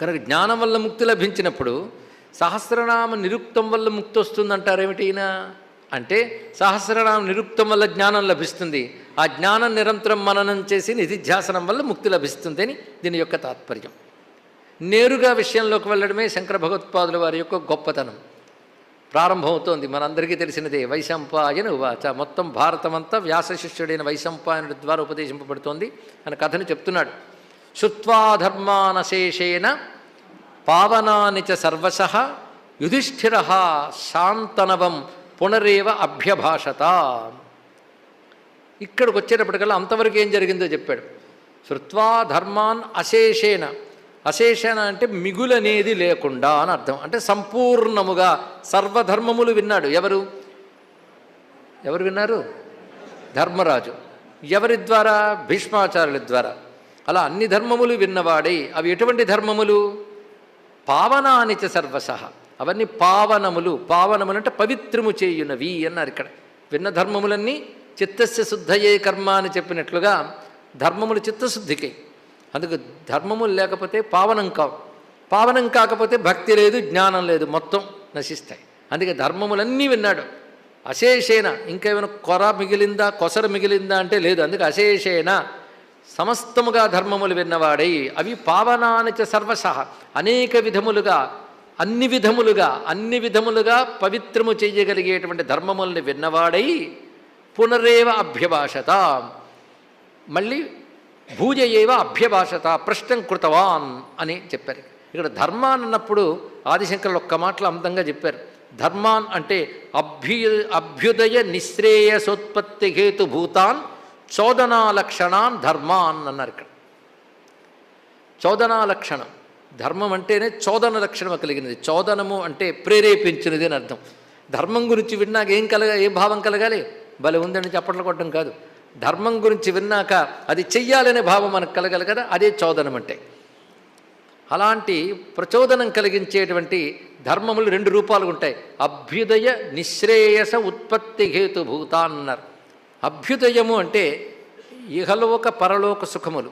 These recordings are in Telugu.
కనుక జ్ఞానం వల్ల ముక్తి లభించినప్పుడు సహస్రనామ నిరుక్తం వల్ల ముక్తి వస్తుందంటారేమిటైనా అంటే సహస్రనామ నిరుక్తం వల్ల జ్ఞానం లభిస్తుంది. ఆ జ్ఞానం నిరంతరం మననం చేసి నిధిధ్యాసనం వల్ల ముక్తి లభిస్తుంది అని దీని యొక్క తాత్పర్యం. నేరుగా విషయంలోకి వెళ్ళడమే శంకర భగవత్పాదుల వారి యొక్క గొప్పతనం. ప్రారంభమవుతోంది. మనందరికీ తెలిసినదే వైశంపాయన ఉవాచ. మొత్తం భారతమంతా వ్యాస శిష్యుడైన వైశంపాయనుడి ద్వారా ఉపదేశింపబడుతోంది. అని కథను చెప్తున్నాడు. శుత్వాధర్మానశేషేణ పావనాని చ సర్వశ యుధిష్ఠిర శాంతనవం పునరేవ అభ్యభాషత. ఇక్కడికి వచ్చేటప్పటికల్లా అంతవరకు ఏం జరిగిందో చెప్పాడు. శృత్వా ధర్మాన్ అశేషేణ అశేషణ అంటే మిగులనేది లేకుండా అని అర్థం. అంటే సంపూర్ణముగా సర్వధర్మములు విన్నాడు. ఎవరు? ఎవరు విన్నారు? ధర్మరాజు. ఎవరి ద్వారా? భీష్మాచార్యుల ద్వారా. అలా అన్ని ధర్మములు విన్నవాడై అవి ఎటువంటి ధర్మములు? పావనానిచ సర్వసహ అవన్నీ పావనములు పావనములు అంటే పవిత్రము చేయునవి అన్నారు ఇక్కడ. విన్న ధర్మములన్నీ చిత్తస్య శుద్ధయే కర్మ అని చెప్పినట్లుగా ధర్మములు చిత్తశుద్ధికి. అందుకు ధర్మములు లేకపోతే పావనం కావు. పావనం కాకపోతే భక్తి లేదు జ్ఞానం లేదు మొత్తం నశిస్తాయి. అందుకే ధర్మములన్నీ విన్నాడు. అశేషేన ఇంకేమైనా కొర మిగిలిందా కొసర మిగిలిందా అంటే లేదు. అందుకే అశేషేన సమస్తముగా ధర్మములు విన్నవాడై అవి పావనానిచ సర్వశ. అనేక విధములుగా అన్ని విధములుగా అన్ని విధములుగా పవిత్రము చేయగలిగేటువంటి ధర్మముల్ని విన్నవాడై పునరేవ అభ్యభాషత. మళ్ళీ భూజ ఏవ అభ్యభాషత ప్రశ్నం కృతవాన్ అని చెప్పారు. ఇక్కడ ధర్మాన్ అన్నప్పుడు ఆదిశంకర్లు ఒక్క మాటలు అందంగా చెప్పారు. ధర్మాన్ అంటే అభ్యు అభ్యుదయ నిశ్రేయసోత్పత్తి హేతుభూతాన్ చోదనా లక్షణాన్ ధర్మాన్ అన్నారు ఇక్కడ. చోదనా లక్షణం. ధర్మం అంటేనే చోదన లక్షణం కలిగినది. చోదనము అంటే ప్రేరేపించినది అని అర్థం. ధర్మం గురించి విన్నాక ఏం కలగ ఏ భావం కలగాలి? భలే ఉందని చప్పట్లు కొట్టడం కాదు. ధర్మం గురించి విన్నాక అది చెయ్యాలనే భావం మనకు కలగాలి కదా అదే చోదనం అంటే. అలాంటి ప్రచోదనం కలిగించేటువంటి ధర్మములు రెండు రూపాలు ఉంటాయి అభ్యుదయ నిశ్రేయస ఉత్పత్తి హేతుభూత అన్నారు. అభ్యుదయము అంటే ఇహలోక పరలోక సుఖములు.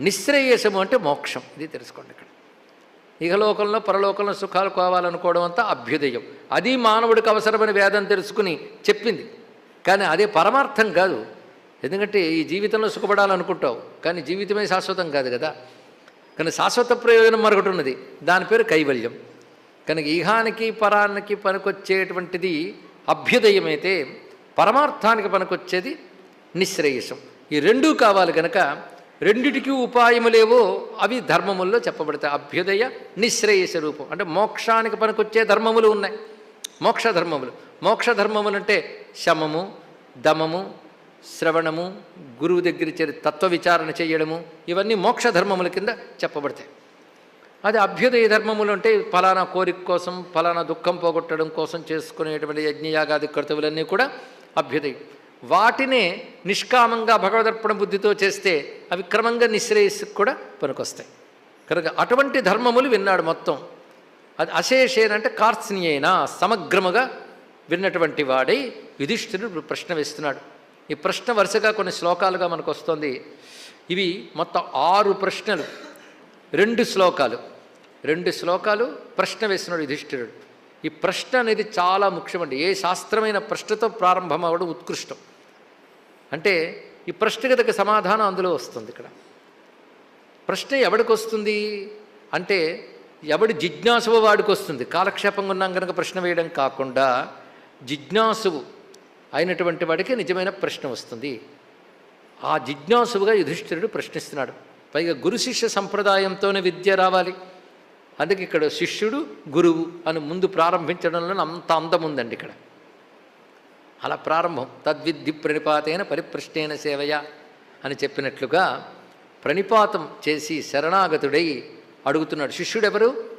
నిశ్రేయసము అంటే మోక్షం. ఇది తెలుసుకోండి ఇక్కడ. ఇహలోకంలో పరలోకంలో సుఖాలు కావాలనుకోవడం అంతా అభ్యుదయం. అది మానవుడికి అవసరమైన వేదం తెలుసుకుని చెప్పింది. కానీ అదే పరమార్థం కాదు. ఎందుకంటే ఈ జీవితంలో సుఖపడాలనుకుంటావు. కానీ జీవితమే శాశ్వతం కాదు కదా. కానీ శాశ్వత ప్రయోజనం మరొకటి ఉన్నది. దాని పేరు కైవల్యం. కనుక ఇహానికి పరానికి పనికొచ్చేటువంటిది అభ్యుదయమైతే పరమార్థానికి పనికొచ్చేది నిశ్రేయసం ఈ రెండూ కావాలి కనుక రెండిటికి ఉపాయములేవో అవి ధర్మముల్లో చెప్పబడతాయి. అభ్యుదయ నిశ్రేయస రూపం. అంటే మోక్షానికి పనికొచ్చే ధర్మములు ఉన్నాయి. మోక్ష ధర్మములు. మోక్ష ధర్మములు అంటే శమము దమము శ్రవణము గురువు దగ్గర చేరి తత్వ విచారణ చేయడము ఇవన్నీ మోక్ష ధర్మముల కింద చెప్పబడతాయి. అది అభ్యుదయ ధర్మములు అంటే ఫలానా కోరిక కోసం ఫలానా దుఃఖం పోగొట్టడం కోసం చేసుకునేటువంటి యజ్ఞయాగాది కర్తవులన్నీ కూడా అభ్యుదయం. వాటినే నిష్కామంగా భగవదర్పణ బుద్ధితో చేస్తే అవి క్రమంగా నిశ్రేయస్సుకు కూడా పనికొస్తాయి. కనుక అటువంటి ధర్మములు విన్నాడు మొత్తం. అది అశేషేనంటే కార్త్స్నియైన సమగ్రముగా విన్నటువంటి వాడై యుధిష్ఠిరుడు ప్రశ్న వేస్తున్నాడు. ఈ ప్రశ్న వరుసగా కొన్ని శ్లోకాలుగా మనకు వస్తుంది ఇవి మొత్తం ఆరు ప్రశ్నలు. రెండు శ్లోకాలు. రెండు శ్లోకాలు ప్రశ్న వేస్తున్నాడు యుధిష్ఠిరుడు. ఈ ప్రశ్న అనేది చాలా ముఖ్యమండి. ఏ శాస్త్రమైన ప్రశ్నతో ప్రారంభం అవ్వడం ఉత్కృష్టం. అంటే ఈ ప్రశ్నగతకు సమాధానం అందులో వస్తుంది ఇక్కడ. ప్రశ్న ఎవడికి వస్తుంది? అంటే ఎవడి జిజ్ఞాసువు వాడికి వస్తుంది? కాలక్షేపంగా ఉన్నాం కనుక ప్రశ్న వేయడం కాకుండా జిజ్ఞాసువు అయినటువంటి వాడికి నిజమైన ప్రశ్న వస్తుంది. ఆ జిజ్ఞాసువుగా యుధిష్ఠిరుడు ప్రశ్నిస్తున్నాడు. పైగా గురు శిష్య సంప్రదాయంతోనే విద్య రావాలి. అందుకే ఇక్కడ శిష్యుడు గురువు అని ముందు ప్రారంభించడంలో అంత అందం ఉందండి ఇక్కడ. అలా ప్రారంభం. తద్విద్ధి ప్రణిపాతైన పరిప్రశ్నేన సేవయ అని చెప్పినట్లుగా ప్రణిపాతం చేసి శరణాగతుడై అడుగుతున్నాడు. శిష్యుడెవరు?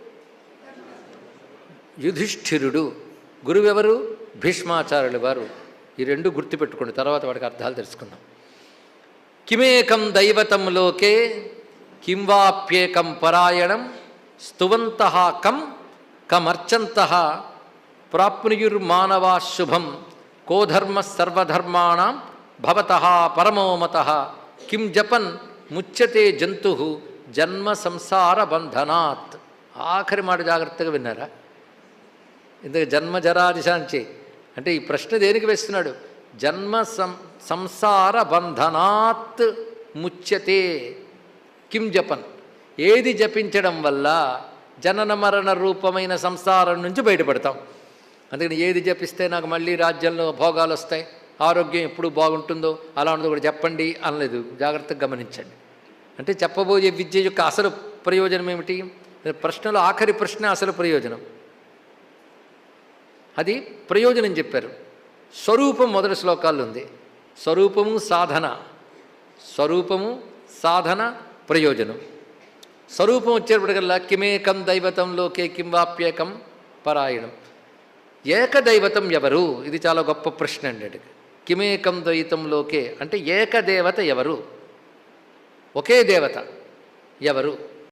యుధిష్ఠిరుడు. గురువెవరు? భీష్మాచార్యులు వారు. ఈ రెండు గుర్తుపెట్టుకోండి తర్వాత వాడికి అర్థాలు తెలుసుకుందాం. కిమేకం దైవతం లోకే పరాయణం స్తువంత కం కమర్చంత ప్రాప్నుయుర్మానవా శుభం కో సర్వధర్మాణం భవత పరమోమత కిం జపన్ ముచ్చతే జంతు జన్మ సంసార బంధనాత్. ఆఖరి మాట జాగ్రత్తగా విన్నారా? ఇందుకు జన్మ జరాదిశాంచి. అంటే ఈ ప్రశ్న దేనికి వేస్తున్నాడు? జన్మ సం సంసార బంధనాత్ ముచ్యతే కిం జపన్. ఏది జపించడం వల్ల జనన మరణ రూపమైన సంసారం నుంచి బయటపడతాం. అందుకని ఏది జపిస్తే నాకు మళ్ళీ రాజ్యంలో భోగాలు వస్తాయి ఆరోగ్యం ఎప్పుడు బాగుంటుందో అలా ఉన్నది కూడా చెప్పండి అనలేదు. జాగ్రత్తగా గమనించండి. అంటే చెప్పబోయే విద్య యొక్క అసలు ప్రయోజనం ఏమిటి? ప్రశ్నలో ఆఖరి ప్రశ్న అసలు ప్రయోజనం. అది ప్రయోజనం చెప్పారు. స్వరూపం మొదటి శ్లోకాల్లో ఉంది. స్వరూపము సాధన. స్వరూపము సాధన ప్రయోజనం. స్వరూపం వచ్చేటప్పటికల్లా కిమేకం దైవతం లోకే కిం వాప్యేకం పరాయణం. ఏకదైవతం ఎవరు? ఇది చాలా గొప్ప ప్రశ్న అండి కిమేకం ద్వైతం లోకే అంటే ఏకదేవత ఎవరు? ఒకే దేవత ఎవరు?